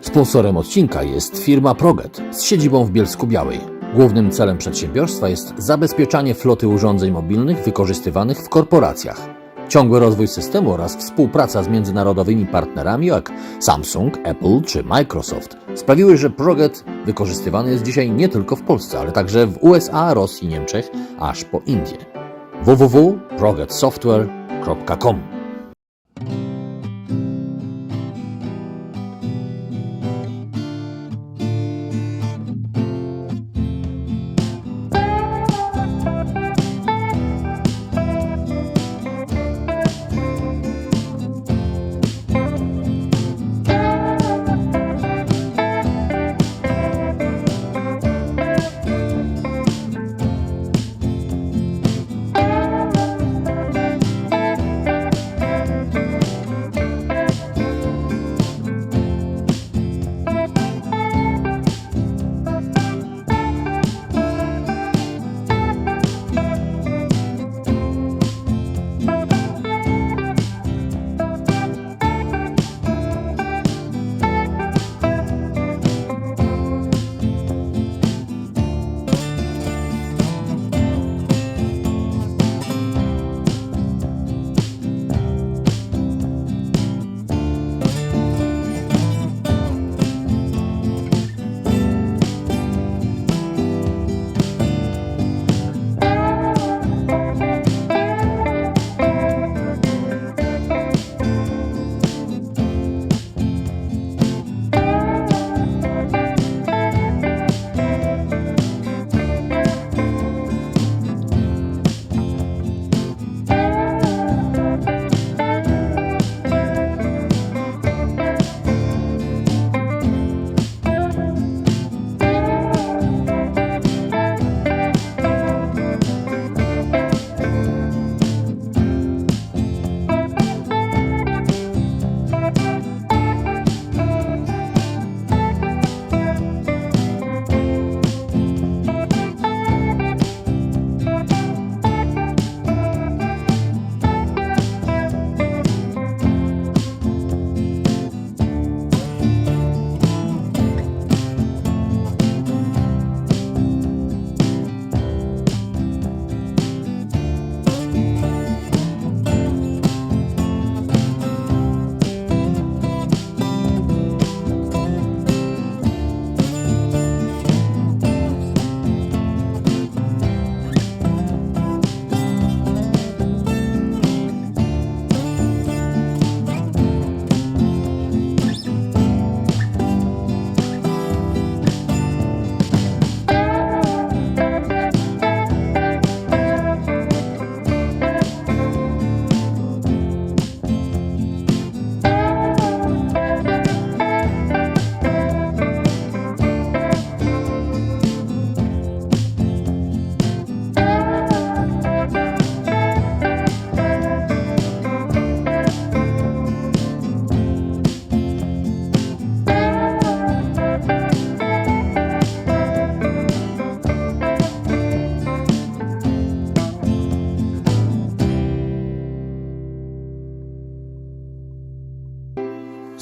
Sponsorem odcinka jest firma Proget z siedzibą w Bielsku Białej. Głównym celem przedsiębiorstwa jest zabezpieczanie floty urządzeń mobilnych wykorzystywanych w korporacjach. Ciągły rozwój systemu oraz współpraca z międzynarodowymi partnerami jak Samsung, Apple czy Microsoft sprawiły, że Proget wykorzystywany jest dzisiaj nie tylko w Polsce, ale także w USA, Rosji, Niemczech, aż po Indie. www.progetsoftware.com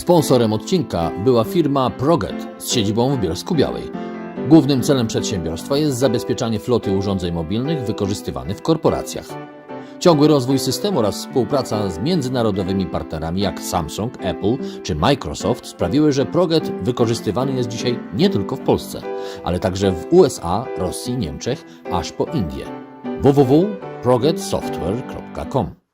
Sponsorem odcinka była firma Proget z siedzibą w Bielsku Białej. Głównym celem przedsiębiorstwa jest zabezpieczanie floty urządzeń mobilnych wykorzystywanych w korporacjach. Ciągły rozwój systemu oraz współpraca z międzynarodowymi partnerami jak Samsung, Apple czy Microsoft sprawiły, że Proget wykorzystywany jest dzisiaj nie tylko w Polsce, ale także w USA, Rosji, Niemczech, aż po Indie. www.progetsoftware.com